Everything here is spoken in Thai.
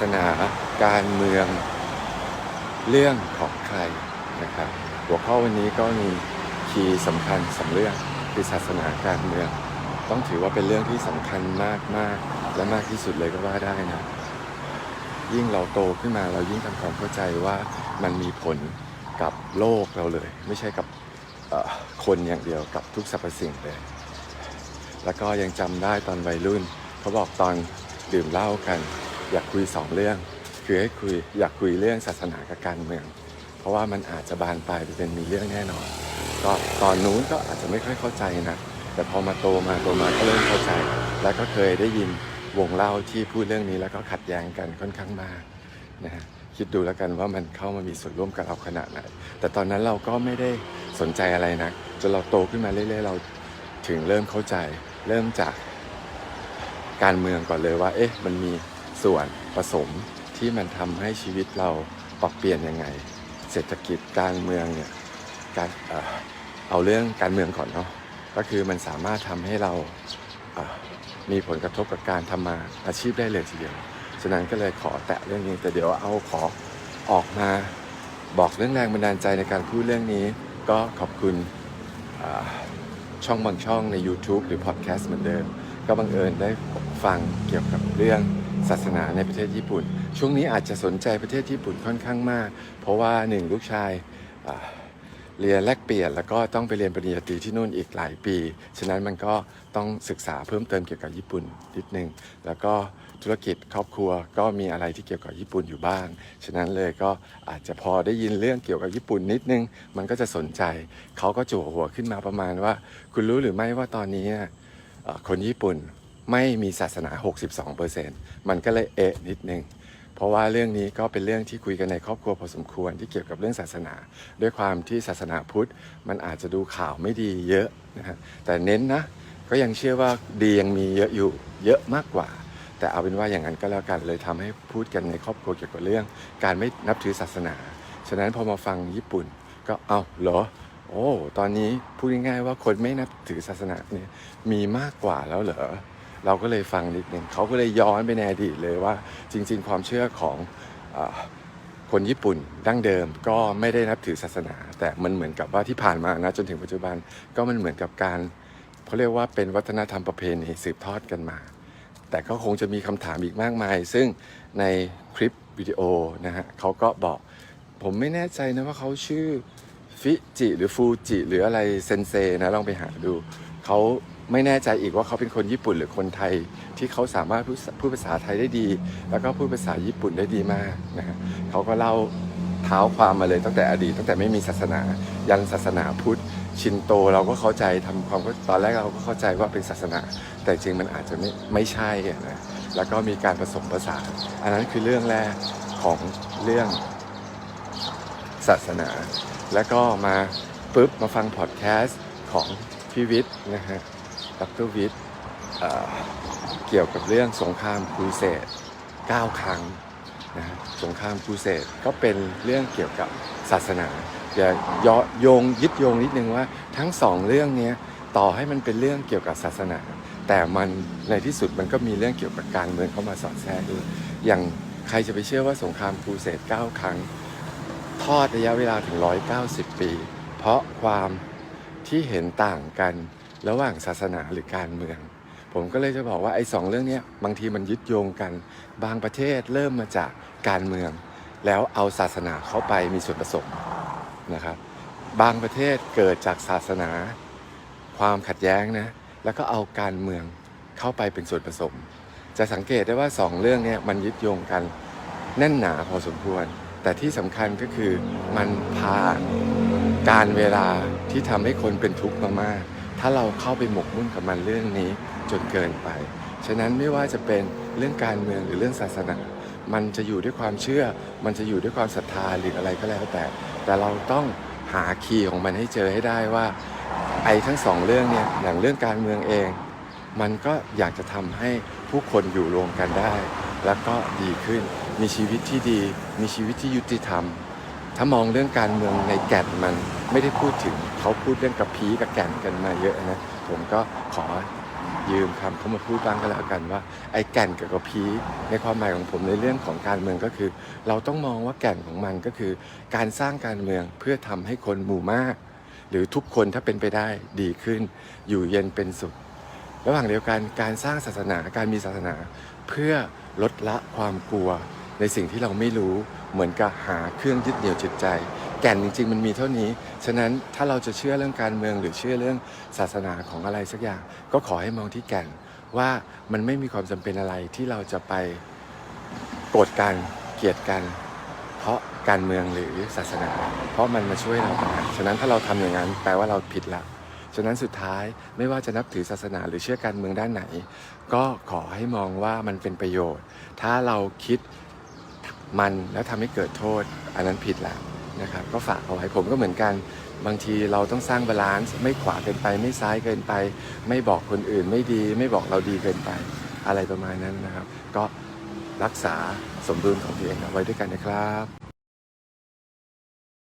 สนาการเมืองเรื่องของใครนะครับ หัวข้อวันนี้ก็มีคีย์สำคัญสำเรื่องคือศาสนาการเมือง ต้องถือว่าเป็นเรื่องที่สำคัญมากมากๆและมากที่สุดเลยก็ว่าได้นะ ยิ่งเราโตขึ้นมาเรายิ่งทำความเข้าใจว่ามันมีผลกับโลกเราเลย ไม่ใช่กับคนอย่างเดียวกับทุกสรรพสิ่งเลย แล้วก็ยังจำได้ตอนวัยรุ่น เขาบอกตอนดื่มเหล้ากัน อยากคุยสองเรื่อง คือให้คุยอยากคุยเรื่องศาสนากับการเมือง เพราะว่ามันอาจจะบานปลายไปเป็นมีเรื่องแน่นอน ก็ตอนนู้นก็อาจจะไม่ค่อยเข้าใจนะ แต่พอมาโตมาโตมาก็เริ่มเข้าใจ แล้วก็เคยได้ยินวงเล่าที่พูดเรื่องนี้แล้วก็ขัดแย้งกันค่อนข้างมากนะฮะคิดดูแล้วกันว่ามันเข้ามามีส่วนร่วมกับเราขนาดไหน แต่ตอนนั้นเราก็ไม่ได้สนใจอะไรนะจนเราโตขึ้นมาเรื่อยๆเราถึงเริ่มเข้าใจ เริ่มจากการเมืองก่อนเลยว่า เอ๊ะ มันมี ส่วนผสมที่มันทำให้ชีวิตเราปรับเปลี่ยนยังไง เศรษฐกิจการเมืองเนี่ยการเออเอาเรื่องการเมืองก่อนเนาะก็คือมันสามารถทำให้เรามีผลกระทบกับการทำมาอาชีพได้เลยทีเดียว ฉะนั้นก็เลยขอแตะเรื่องนี้แต่เดี๋ยวเอาขอออกมาบอกเรื่องแรงบันดาลใจในการพูดเรื่องนี้ ก็ขอบคุณช่องบางช่องใน YouTube หรือพอดแคสต์เหมือนเดิม ก็บังเอิญได้ฟังเกี่ยวกับเรื่อง ศาสนาในประเทศญี่ปุ่น ช่วงนี้อาจจะสนใจประเทศญี่ปุ่นค่อนข้างมาก เพราะว่าหนึ่งลูกชายเรียนแลกเปลี่ยน แล้วก็ต้องไปเรียนปริญญาตรีที่นู่นอีกหลายปี ฉะนั้นมันก็ต้องศึกษาเพิ่มเติมเกี่ยวกับญี่ปุ่นนิดนึง แล้วก็ธุรกิจครอบครัวก็มีอะไรที่เกี่ยวกับญี่ปุ่นอยู่บ้าง ฉะนั้นเลยก็อาจจะพอได้ยินเรื่องเกี่ยวกับญี่ปุ่นนิดนึง มันก็จะสนใจ เขาก็จั่วหัวขึ้นมาประมาณว่า คุณรู้หรือไม่ว่าตอนนี้คนญี่ปุ่น ไม่มีศาสนา 62%มันก็เลยเอะนิดนึง เพราะว่าเรื่องนี้ก็เป็นเรื่องที่คุยกันในครอบครัวพอสมควรที่เกี่ยวกับเรื่องศาสนา ด้วยความที่ศาสนาพุทธมันอาจจะดูข่าวไม่ดีเยอะนะฮะแต่เน้นนะก็ยังเชื่อว่าดียังมีเยอะอยู่เยอะมากกว่า แต่เอาเป็นว่าอย่างนั้นก็แล้วกันเลยทำให้พูดกันในครอบครัวเกี่ยวกับเรื่อง การไม่นับถือศาสนา ฉะนั้นพอมาฟังญี่ปุ่นก็เอาเหรอ โอ้ ตอนนี้พูดง่ายๆว่าคนไม่นับถือศาสนาเนี่ยมีมากกว่าแล้วเหรอ เราก็เลยฟังนิดหนึ่งเขาก็เลยย้อนไปในอดีตเลยว่าจริง ๆ ความเชื่อของอคนญี่ปุ่นดั้งเดิมก็ไม่ได้นับถือศาสนา แต่มันเหมือนกับว่าที่ผ่านมานะจนถึงปัจจุบันก็มันเหมือนกับการเขาเรียกว่าเป็นวัฒนธรรมประเพณีสืบทอดกันมา แต่ก็คงจะมีคำถามอีกมากมาย ซึ่งในคลิปวิดีโอนะฮะเขาก็บอกผมไม่แน่ใจนะว่าเขาชื่อฟิจิหรือฟูจิหรืออะไรเซนเซนะลองไปหาดูเขา ไม่แน่ใจอีกว่าเขาเป็นคนญี่ปุ่นหรือคนไทย ที่เขาสามารถพูดภาษาไทยได้ดี แล้วก็พูดภาษาญี่ปุ่นได้ดีมากนะฮะเขาก็เล่าเท้าความมาเลยตั้งแต่อดีต ตั้งแต่ไม่มีศาสนา ยันศาสนาพุทธชินโตเราก็เข้าใจทำความตอนแรกเราก็เข้าใจว่าเป็นศาสนา แต่จริงมันอาจจะไม่ไม่ใช่อะนะแล้วก็มีการผสมผสานอันนั้นคือเรื่องแรกของเรื่องศาสนา แล้วก็มาปุ๊บมาฟังพอดแคสต์ของพี่วิทย์นะฮะ ดรวิทย์เกี่ยวกับเรื่องสงครามครูเสด9 ครั้งนะฮะสงครามครูเสดก็เป็นเรื่องเกี่ยวกับศาสนาอย่าย่อโยงยึดโยงนิดนึงว่าทั้งสองเรื่องเนี้ยต่อให้มันเป็นเรื่องเกี่ยวกับศาสนา แต่มันในที่สุดมันก็มีเรื่องเกี่ยวกับการเมืองเข้ามาสอดแทรกด้วยอย่างใครจะไปเชื่อว่าสงครามครูเสด9 ครั้ง ทอดระยะเวลาถึง 190 ปี เพราะความที่เห็นต่างกัน ระหว่างศาสนาหรือการเมือง ผมก็เลยจะบอกว่าไอ้สองเรื่องนี้บางทีมันยึดโยงกัน บางประเทศเริ่มมาจากการเมือง แล้วเอาศาสนาเข้าไปมีส่วนผสมนะครับ บางประเทศเกิดจากศาสนา ความขัดแย้งนะแล้วก็เอาการเมืองเข้าไปเป็นส่วนผสม จะสังเกตได้ว่าสองเรื่องนี้มันยึดโยงกันแน่นหนาพอสมควร แต่ที่สำคัญก็คือมันพาการเวลาที่ทำให้คนเป็นทุกข์มากๆ ถ้าเราเข้าไปหมกมุ่นกับมันเรื่องนี้จนเกินไป ฉะนั้นไม่ว่าจะเป็นเรื่องการเมืองหรือเรื่องศาสนา มันจะอยู่ด้วยความเชื่อ มันจะอยู่ด้วยความศรัทธาหรืออะไรก็แล้วแต่ แต่เราต้องหาคีย์ของมันให้เจอให้ได้ว่าไอ้ทั้งสองเรื่องเนี่ยอย่างเรื่องการเมืองเอง มันก็อยากจะทำให้ผู้คนอยู่รวมกันได้ แล้วก็ดีขึ้น มีชีวิตที่ดี มีชีวิตที่ยุติธรรม ถ้ามองเรื่องการเมืองในแก่นมัน ไม่ได้พูดถึงเขาพูดเรื่องกับพีกับแก่นกันมาเยอะนะ ผมก็ขอยืมคำเขามาพูดบ้างก็แล้วกันว่า ไอ้แก่นกับกระพีในความหมายของผมในเรื่องของการเมืองก็คือ เราต้องมองว่าแก่นของมันก็คือ การสร้างการเมืองเพื่อทำให้คนหมู่มาก หรือทุกคนถ้าเป็นไปได้ดีขึ้น อยู่เย็นเป็นสุข ระหว่างเดียวกันการสร้างศาสนาการมีศาสนา เพื่อลดละความกลัว ในสิ่งที่เราไม่รู้เหมือนกับหาเครื่องยึดเหนี่ยวจิตใจ แก่นจริง ๆ มันมีเท่านี้ ฉะนั้นถ้าเราจะเชื่อเรื่องการเมืองหรือเชื่อเรื่องศาสนาของอะไรสักอย่าง ก็ขอให้มองที่แก่นว่ามันไม่มีความจำเป็นอะไรที่เราจะไปโกรธกันเกลียดกัน เพราะการเมืองหรือศาสนา เพราะมันมาช่วยเราต่างหากฉะนั้นถ้าเราทำอย่างนั้นแปลว่าเราผิดละฉะนั้นสุดท้ายไม่ว่าจะนับถือศาสนาหรือเชื่อการเมืองด้านไหน ก็ขอให้มองว่ามันเป็นประโยชน์ ถ้าเราคิดมันแล้วทำให้เกิดโทษ อันนั้นผิดแล้ว นะครับก็ฝากเอาไว้ผมก็เหมือนกัน บางทีเราต้องสร้างบาลานซ์ไม่ขวาเกินไปไม่ซ้ายเกินไป ไม่บอกคนอื่นไม่ดี ไม่บอกเราดีเกินไปอะไรประมาณนั้นนะครับ ก็รักษาสมดุลของตัวเองเอาไว้ด้วยกันนะครับ